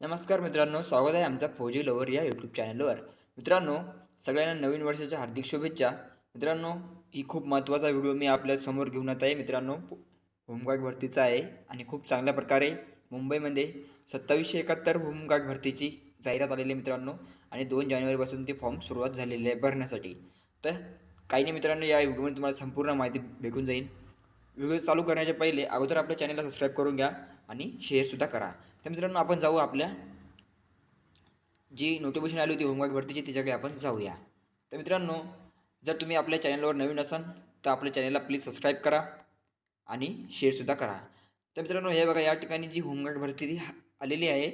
नमस्कार मित्रांनो स्वागत आहे आमचा फौजी लवर या यूट्यूब चॅनलवर मित्रांनो सगळ्यांना नवीन वर्षाच्या हार्दिक शुभेच्छा. मित्रांनो ही खूप महत्त्वाचा व्हिडिओ मी आपल्यासमोर घेऊन येत आहे. मित्रांनो होमगार्ड भरतीचा आहे आणि खूप चांगल्या प्रकारे मुंबईमध्ये सत्तावीसशे एकाहत्तर होमगार्ड भरतीची जाहिरात आलेली आहे मित्रांनो आणि दोन जानेवारीपासून ते फॉर्म सुरुवात झालेले आहे भरण्यासाठी. तर काही नाही मित्रांनो या व्हिडिओमध्ये तुम्हाला संपूर्ण माहिती भेटून जाईल. व्हिडिओ चालू करण्याच्या पहिले अगोदर आपल्या चॅनलला सबस्क्राईब करून घ्या. आणि शेअरसुद्धा करा. तर मित्रांनो आपण जाऊ आपल्या जी नोटिफिकेशन आली होती होमगार्ड भरतीची तिच्याकडे आपण जाऊया. तर मित्रांनो जर तुम्ही आपल्या चॅनलवर नवीन असाल तर आपल्या चॅनलला प्लीज सबस्क्राईब करा आणि शेअरसुद्धा करा. तर मित्रांनो हे बघा या ठिकाणी जी होमगार्ड भरती ती आलेली आहे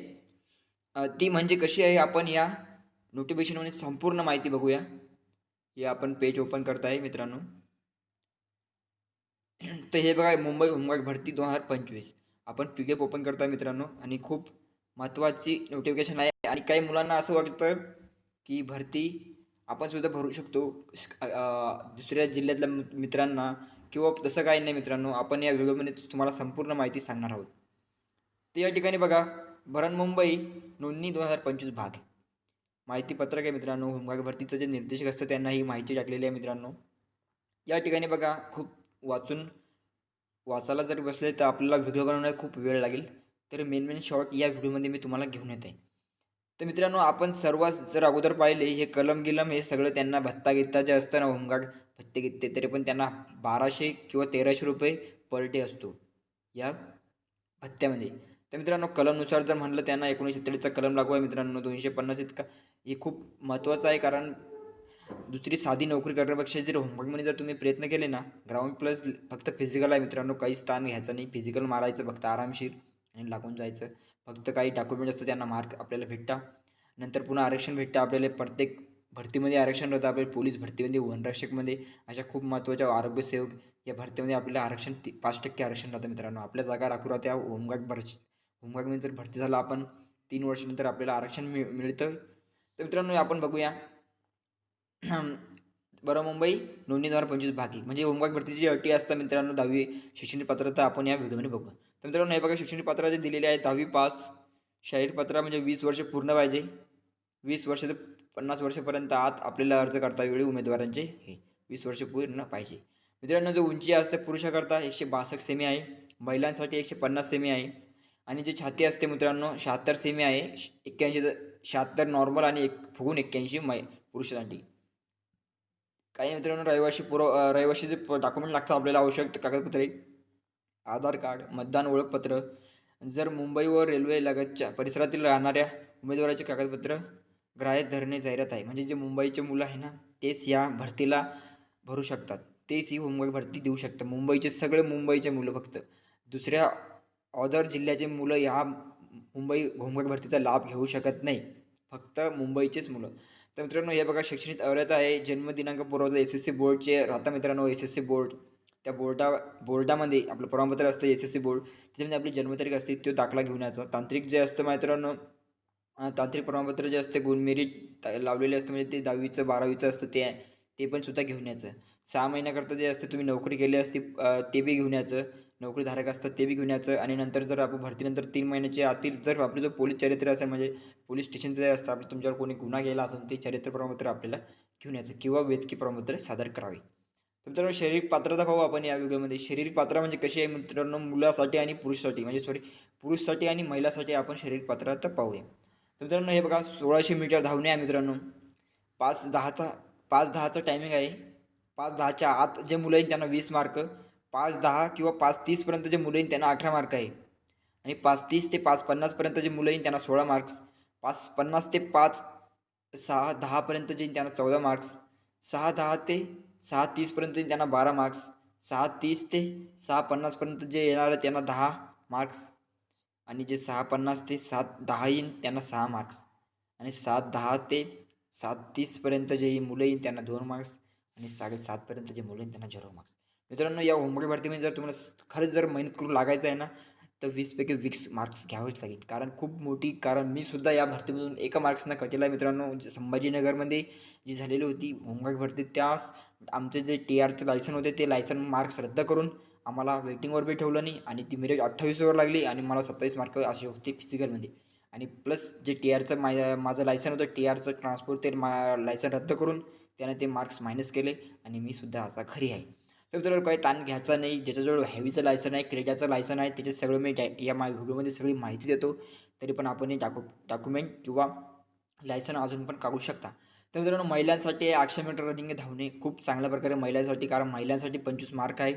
ती म्हणजे कशी आहे आपण या नोटिफिकेशनमध्ये संपूर्ण माहिती बघूया. हे आपण पेज ओपन करत आहे मित्रांनो. तर हे बघा मुंबई होमगार्ड भरती दोन हजार पंचवीस. आपण पी डी एफ ओपन करता मित्रांनो. आणि खूप महत्त्वाची नोटिफिकेशन आहे. आणि काही मुलांना असं वाटतं की भरती आपण सुद्धा भरू शकतो. दुसऱ्या जिल्ह्यातल्या मित्रांना किंवा तसं काही नाही मित्रांनो. आपण या व्हिडिओमध्ये तुम्हाला संपूर्ण माहिती सांगणार आहोत. ते या ठिकाणी बघा. भरण मुंबई नोंदणी दोन हजार पंचवीस भाग. माहिती पत्रक आहे मित्रांनो. होमगार्ड भरतीचं जे निर्देशक असतं त्यांना ही माहिती टाकलेली आहे मित्रांनो. या ठिकाणी बघा. खूप वाचून वाचायला जर बसले तर आपल्याला व्हिडिओ बनवण्यात खूप वेळ लागेल. तर मेन मेन शॉर्ट या व्हिडिओमध्ये मी तुम्हाला घेऊन येत आहे तर मित्रांनो आपण सर्वात जर अगोदर पाहिले हे कलम गिलम हे सगळं त्यांना भत्ता घेता जे असतं ना होमगार्ड भत्ते घेते तरी पण त्यांना बाराशे किंवा तेराशे रुपये पर डे असतो या भत्त्यामध्ये. तर मित्रांनो कलमनुसार जर म्हणलं त्यांना एकोणीसशे तेवीसचा कलम लागू आहे मित्रांनो दोनशे पन्नास इतका. हे खूप महत्त्वाचं आहे कारण दुसरी साधी नोकरी करण्यापेक्षा जर होमवर्कमध्ये जर तुम्ही प्रयत्न केले ना ग्राउंड प्लस फक्त फिजिकल आहे मित्रांनो काही स्थान घ्यायचं नाही. फिजिकल मारायचं फक्त आरामशीर आणि लागून जायचं. फक्त काही डॉक्युमेंट असतं त्यांना मार्क आपल्याला भेटता. नंतर पुन्हा आरक्षण भेटतं आपल्याला. प्रत्येक भरतीमध्ये आरक्षण राहतं. आपल्याला पोलीस भरतीमध्ये वनरक्षकमध्ये अशा खूप महत्त्वाच्या आरोग्यसेवक या भरतीमध्ये आपल्याला आरक्षण ती पाच टक्के आरक्षण राहतं मित्रांनो. आपल्या जागा राखू राहत्या होमगार्ड भर होमगार्डमध्ये जर भरती झाला आपण तीन वर्षानंतर आपल्याला आरक्षण मिळ मिळतं. तर मित्रांनो आपण बघूया. बरं मुंबई नोंदणी दोन हजार पंचवीस भागी. म्हणजे होमवर्क भरतीची अटी असतात मित्रांनो दहावी शैक्षणिक पात्रता आपण या व्हिडिओमध्ये बघू. तर मित्रांनो हे बघा शैक्षणिक पात्र जे दिलेले आहे दहावी पास. शारीरिक पात्र म्हणजे वीस वर्ष पूर्ण पाहिजे. वीस वर्ष ते पन्नास वर्षापर्यंत आत आपल्याला अर्ज करता वेळी उमेदवारांचे. हे वीस वर्ष पूर्ण पाहिजे. मित्रांनो जो उंची असते पुरुषाकरता एकशे बासष्ट सेमी आहे. महिलांसाठी एकशे पन्नास सेमी आहे. आणि जे छाती असते मित्रांनो शहात्तर सेमी आहे. एक्क्याऐंशी शहात्तर नॉर्मल आणि एक फुगून एक्क्याऐंशी मै पुरुषांसाठी. काही मित्रांनो रहिवाशी पुरव अ, रहिवाशीचे डॉक्युमेंट लागतात आपल्याला आवश्यक कागदपत्रे आधार कार्ड मतदान ओळखपत्र जर मुंबई व रेल्वे लगतच्या परिसरातील राहणाऱ्या उमेदवाराचे कागदपत्र ग्राह्य धरणे जाहिरात आहे. म्हणजे जे मुंबईचे मुलं आहे ना तेच या भरतीला भरू शकतात. तेच ही मुंबई भरती देऊ शकतात. मुंबईचे सगळे मुंबईचे मुलं फक्त. दुसऱ्या ऑदर जिल्ह्याचे मुलं या मुंबई होमगार्ड भरतीचा लाभ घेऊ शकत नाही. फक्त मुंबईचेच मुलं. तर मित्रांनो हे बघा शैक्षणिक अर्हता आहे. जन्मदिनांक पुरवता एस एस सी बोर्डचे. राहता मित्रांनो एस एस सी बोर्ड. त्या बोर्डा बोर्डामध्ये आपलं प्रमाणपत्र असतं एस एस सी बोर्ड. त्याच्यामध्ये आपली जन्मतारीख असते तो दाखला घेऊन यायचा. तांत्रिक जे असतं मित्रांनो तांत्रिक प्रमाणपत्र जे असते गुण मेरिट लावलेले असतं म्हणजे ते दहावीचं बारावीचं असतं ते ते पण सुद्धा घेऊन यायचं. सहा महिन्याकरता जे असते तुम्ही नोकरी केली असती ते बी घेऊन यायचं. नोकरीधारक असतात ते बी घेऊन यायचं. आणि नंतर जर आपण भरतीनंतर तीन महिन्याच्या आतील जर आपलं जो पोलीस चरित्र असेल म्हणजे पोलीस स्टेशनचं जे असतं आपलं तुमच्यावर कोणी गुन्हा गेला असेल ते चरित्र प्रमाणपत्र आपल्याला घेऊन यायचं किंवा वेदकी प्रमाणपत्र सादर करावे. तर मित्रांनो शारीरिक पात्रता पाहू आपण या व्हिडिओमध्ये. शारीरिक पात्र म्हणजे कशी आहे मित्रांनो? मुलासाठी आणि पुरुषासाठी. म्हणजे सॉरी पुरुषसाठी आणि महिलासाठी आपण शारीरिक पात्रता पाहूया. तर मित्रांनो हे बघा सोळाशे मीटर धावणे आहे मित्रांनो. पाच दहाचा पाच दहाचा टायमिंग आहे. पाच दहाच्या आत जे मुलं आहेत त्यांना वीस मार्क पाच दहा किंवा पाच तीसपर्यंत जे मुलं आहेत त्यांना अठरा मार्क आहे. आणि पाच तीस ते पाच पन्नासपर्यंत जे मुलं आहेत त्यांना सोळा मार्क्स पाच पन्नास ते पाच सहा दहापर्यंत जे त्यांना चौदा मार्क्स सहा दहा ते सहा तीसपर्यंत त्यांना बारा मार्क्स सहा तीस ते सहा पन्नासपर्यंत जे येणार आहे त्यांना दहा मार्क्स आणि जे सहा पन्नास ते सात दहा येईन त्यांना सहा मार्क्स आणि सात दहा ते सात तीसपर्यंत जे मुलं येईन त्यांना दोन मार्क्स आणि साडेसातपर्यंत जे मुलं त्यांना झिरो मार्क्स मित्रांनो या होमवर्क भरतीमध्ये जर तुम्हाला खरंच जर मेहनत करून लागायचं आहे ना तर वीसपैकी वीस मार्क्स घ्यावेच लागेल. कारण खूप मोठी कारण मी सुद्धा या भरतीमधून एका मार्क्सनं कटेला आहे मित्रांनो. संभाजीनगरमध्ये जी झालेली होती होमगार्ड भरती त्यास आमचे जे टी आरचे लायसन होते ते लायसन मार्क्स रद्द करून आम्हाला वेटिंगवर बी ठेवलं नाही आणि ती मेरिट अठ्ठावीसवर लागली आणि मला सत्तावीस मार्क असे होते फिजिकलमध्ये आणि प्लस जे टी आरचं मा माझं लायसन होतं टी आरचं ट्रान्सपोर्ट ते मा लायसन रद्द करून त्यानं ते मार्क्स मायनस केले आणि मी सुद्धा आता घरी आहे. तर मित्रांनो काही ताण घ्यायचा नाही. ज्याच्याजवळ हेवीचं लायसन आहे क्रेडाचं लायसन आहे त्याचे सगळं मी या मा व्हिडिओमध्ये सगळी माहिती देतो. तरी पण आपण हे डॉक्यु डॉक्युमेंट किंवा लायसन अजून पण काढू शकता. तर मित्रांनो महिलांसाठी आठशे मीटर रनिंग धावणे खूप चांगल्या प्रकारे महिलांसाठी कारण महिलांसाठी पंचवीस मार्क आहे.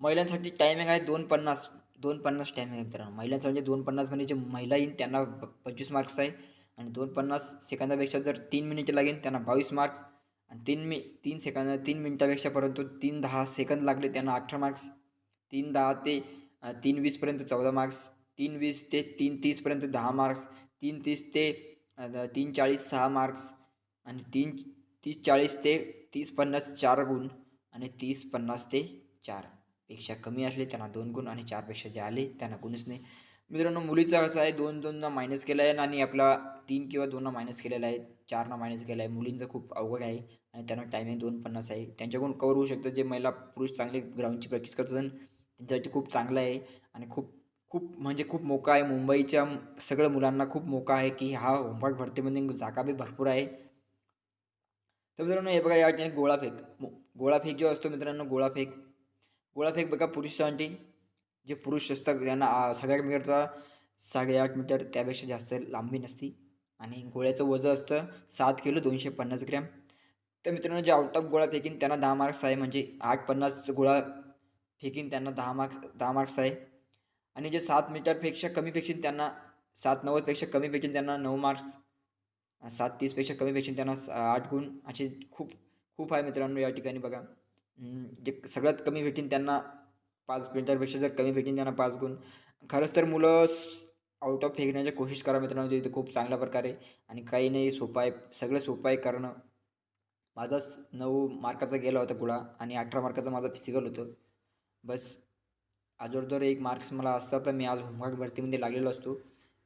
महिलांसाठी टायमिंग आहे दोन पन्नास दोन पन्नास टायमिंग आहे मित्रांनो. महिलांसाठी दोन पन्नास म्हणजे जे महिला येईन त्यांना पंचवीस मार्क्स आहे. आणि दोन पन्नास सेकंदापेक्षा जर तीन मिनिटं लागेल त्यांना बावीस मार्क्स आणि तीन मि तीन सेकंद तीन मिनटापेक्षा परंतु तीन दहा सेकंद लागले त्यांना अठरा मार्क्स तीन दहा ते तीन वीसपर्यंत चौदा मार्क्स तीन वीस ते तीन तीसपर्यंत दहा मार्क्स तीन तीस ते तीन चाळीस सहा मार्क्स आणि तीन तीस चाळीस ते तीस पन्नास चार गुण आणि तीस पन्नास ते चार. पेक्षा कमी असले त्यांना दोन गुण आणि चारपेक्षा जे आले त्यांना गुणच नाही. मित्रांनो मुलीचा असं आहे? दोन दोनना मायनस केला आहे आणि आपला तीन किंवा दोनना मायनस केलेला आहे. चारना मायनस केला आहे. मुलींचं खूप अवघड आहे आणि त्यांना टायमिंग दोन पन्नास आहे. त्यांच्याकडून कवर होऊ शकतं. जे महिला पुरुष चांगले ग्राउंडची प्रॅक्टिस करतात त्यांच्यासाठी खूप चांगलं आहे आणि खूप खूप म्हणजे खूप मोका आहे. मुंबईच्या सगळ्या मुलांना खूप मोका आहे की हा होमवर्क भरतीमध्ये जागा बी भरपूर आहे. तर मित्रांनो हे बघा या ठिकाणी गोळाफेक गोळाफेक जो असतो मित्रांनो गोळाफेक गोळाफेक बघा पुरुषांसाठी. जे पुरुष असतात त्यांना आ, सगळ्या मीटरचा साडेआठ मीटर त्यापेक्षा जास्त लांबी नसती. आणि गोळ्याचं वजन असतं सात किलो दोनशे पन्नास ग्रॅम. तर मित्रांनो जे आउट ऑफ गोळा फेकीन त्यांना दहा मार्क्स आहे. म्हणजे आठ पन्नास गोळा फेकीन त्यांना दहा मार्क्स दहा मार्क्स आहे. आणि जे सात मीटरपेक्षा कमी फेकीन त्यांना सात नव्वदपेक्षा कमी फेकीन त्यांना नऊ मार्क्स सात तीसपेक्षा कमी फेकीन त्यांना आठ गुण. असे खूप खूप आहे मित्रांनो या ठिकाणी बघा. जे सगळ्यात कमी भेटीन त्यांना पाच मीटरपेक्षा जर कमी भेटीन त्यांना पाच गुण. खरंच तर मुलं आउट ऑफ फेकण्याची कोशिश करा मित्रांनो तिथे खूप चांगल्या प्रकारे. आणि काही नाही सोपं आहे सगळं सोपं आहे माझाच नऊ मार्काचा गेला होता गुळा आणि अठरा मार्काचा माझा फिजिकल होतं. बस आजोरदोर एक मार्क्स मला असता तर मी आज होमगार्ड भरतीमध्ये लागलेलो असतो.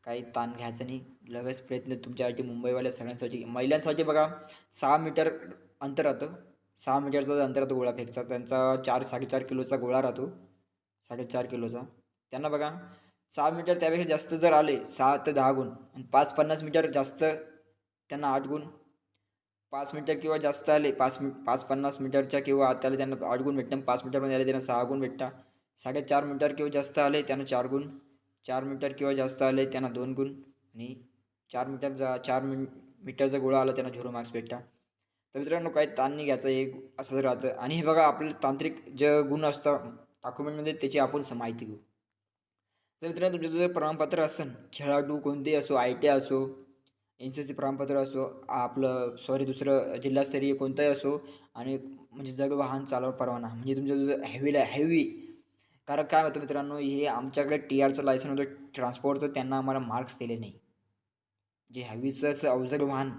काही ताण घ्यायचा नाही. लगेच प्रयत्न तुमच्यासाठी मुंबईवाल्या सगळ्यांसाठी महिलांसाठी बघा सहा मीटर अंतर राहतं. सहा मीटरचा अंतर राहतो गोळा फेकचा त्यांचा चार साडेचार किलोचा गोळा राहतो. साडेचार किलोचा. त्यांना बघा सहा मीटर त्यापेक्षा जास्त जर आले सहा ते दहा गुण आणि पाच पन्नास मीटर जास्त त्यांना आठ गुण पाच मीटर किंवा जास्त आले पाच मी पाच पन्नास मीटरच्या किंवा आताला त्यांना आठ गुण भेटतात पाच मीटरमध्ये आले त्यांना सहा गुण भेटता साडेचार मीटर किंवा जास्त आले त्यांना चार गुण चार मीटर किंवा जास्त आले त्यांना दोन गुण आणि चार मीटर जा चार मी मीटरचा गोळा आला त्यांना झिरो मार्क्स भेटता तर मित्रांनो काही ताण नाही घ्यायचं एक असं राहतं. आणि हे बघा आपलं तांत्रिक जे गुण असतं डॉक्युमेंटमध्ये त्याची आपण माहिती घेऊ. तर मित्रांनो तुमचं जर प्रमाणपत्र असेल खेळाडू कोणतेही असो आय टी असो एन सी सी प्रमाणपत्र असो आपलं सॉरी दुसरं जिल्हास्तरीय कोणतंही असो आणि म्हणजे जग वाहन चालव परवाना म्हणजे तुमचं जो हॅवीला हॅवी कारण काय होतं मित्रांनो हे आमच्याकडे टी आरचं लायसन होतं ट्रान्सपोर्टचं त्यांना आम्हाला मार्क्स दिले नाही. जे हॅवीचं असं अवजड वाहन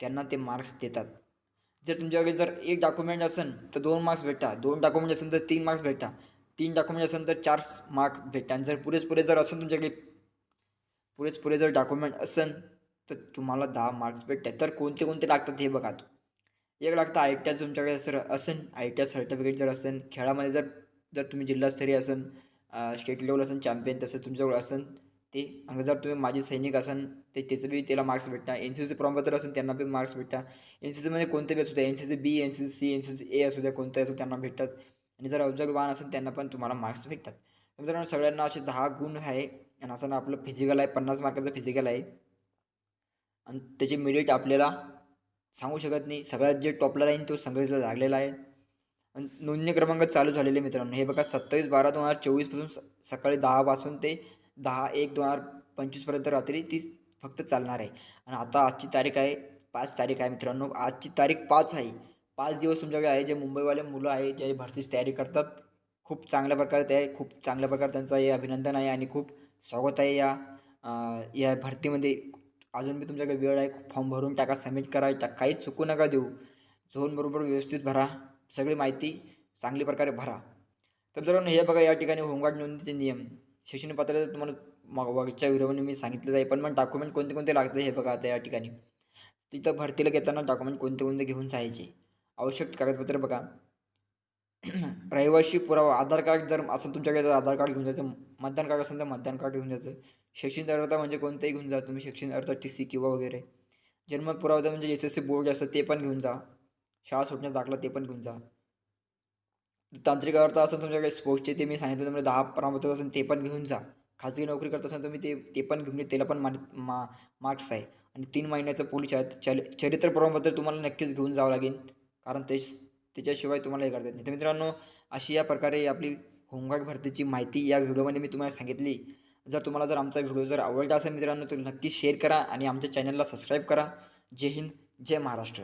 त्यांना ते मार्क्स देतात. जर तुमच्याकडे जर एक डॉक्युमेंट असेल तर दोन मार्क्स भेटतात. दोन डॉक्युमेंट असेल तर तीन मार्क्स भेटतात. तीन डॉक्युमेंट असेल तर चार मार्क भेटतात. जर पुरेच पुरे जर असेल तुमच्याकडे पुरेच पुरे जर डॉक्युमेंट असेल तर तुम्हाला दहा मार्क्स भेटतात. तर कोणते कोणते लागतात हे बघा तू एक लागतं आय टी आय तुमच्याकडे जर असेल आय टी आय सर्टिफिकेट जर असेल खेळामध्ये जर जर तुम्ही जिल्हास्तरीय असेल स्टेट लेवल असेल चॅम्पियन तसं तुमच्याजवळ असेल ते आणि जर तुम्ही माजी सैनिक असन ते त्याचं बी त्याला मार्क्स भेटतात एन सी सी प्रमाणपत्र असेल त्यांना बी मार्क्स भेटतात एन सी सीमध्ये कोणते बी असू द्या N C C B N C C N C C A असू द्या कोणते असू त्यांना भेटतात. आणि जर अवजड वाहन असेल त्यांना पण तुम्हाला मार्क्स भेटतात. मित्रांनो सगळ्यांना असे दहा गुण आहे. आणि असं ना आपलं फिजिकल आहे पन्नास मार्काचं फिजिकल आहे. आणि त्याची मेरिट आपल्याला सांगू शकत नाही. सगळ्यात जे टॉपला राहील तो संघर्षला लागलेला आहे. आणि नोंदणी क्रमांक चालू झालेले मित्रांनो. हे बघा सत्तावीस बारा दोन हजार चोवीसपासून स सकाळी दहापासून ते दहा एक दोन हजार पंचवीसपर्यंत रात्री ती फक्त चालणार आहे. आणि आता आजची तारीख आहे पाच तारीख आहे मित्रांनो. आजची तारीख पाच आहे. पाच दिवस तुमच्याकडे आहे जे मुंबईवाले मुलं आहे जे भरतीची तयारी करतात खूप चांगल्या प्रकारे ते आहे खूप चांगल्या प्रकारे त्यांचं हे अभिनंदन आहे आणि खूप स्वागत आहे या या भरतीमध्ये. अजून बी तुमच्याकडे वेळ आहे फॉर्म भरून टाका सबमिट करा टा काहीच चुकू नका देऊ. झोन बरोबर व्यवस्थित भरा सगळी माहिती चांगली प्रकारे भरा. तर मित्रांनो हे बघा या ठिकाणी होमगार्ड नोंदणीचे नियम. शैक्षणिक पात्रता तुम्हाला मागच्या व्हिडिओमध्ये मी सांगितलं आहे पण मग डॉक्युमेंट कोणते कोणते लागतं हे बघा आता या ठिकाणी. तिथं भरतीला घेताना डॉक्युमेंट कोणते कोणते घेऊन जायचे. आवश्यक कागदपत्र बघा. रहिवाशी पुरावा आधार कार्ड जर असेल तुमच्याकडे तर आधार कार्ड घेऊन जायचं. मतदान कार्ड असेल तर मतदान कार्ड घेऊन जायचं. शैक्षणिक अर्हता म्हणजे कोणतंही घेऊन जा तुम्ही शैक्षणिक अर्थ टी सी किंवा वगैरे. जन्म पुरावा म्हणजे एस एस सी बोर्ड असतं ते पण घेऊन जा. शाळा सुटण्याचा दाखला ते पण घेऊन जा. तांत्रिक अर्थ असेल तुमच्याकडे स्पोर्ट्सचे ते मी सांगितलं तुम्हाला दहा प्रमाणपत्र असेल ते पण घेऊन जा. खाजगी नोकरी करत असाल तुम्ही ते ते पण घेऊन त्याला पण मान मा मार्क्स आहे. आणि तीन महिन्याचं पोलीस आहेत चल चरित्र प्रमाणपत्र तुम्हाला नक्कीच घेऊन जावं लागेल. कारण ते त्याच्याशिवाय तुम्हाला हे करता येत नाही. तर मित्रांनो अशी या प्रकारे आपली होमगार्ड भरतीची माहिती या व्हिडिओमध्ये मी तुम्हाला सांगितली. जर तुम्हाला जर आमचा व्हिडिओ जर आवडला असेल मित्रांनो तर नक्की शेअर करा आणि आमच्या चॅनलला सबस्क्राईब करा. जय हिंद जय महाराष्ट्र.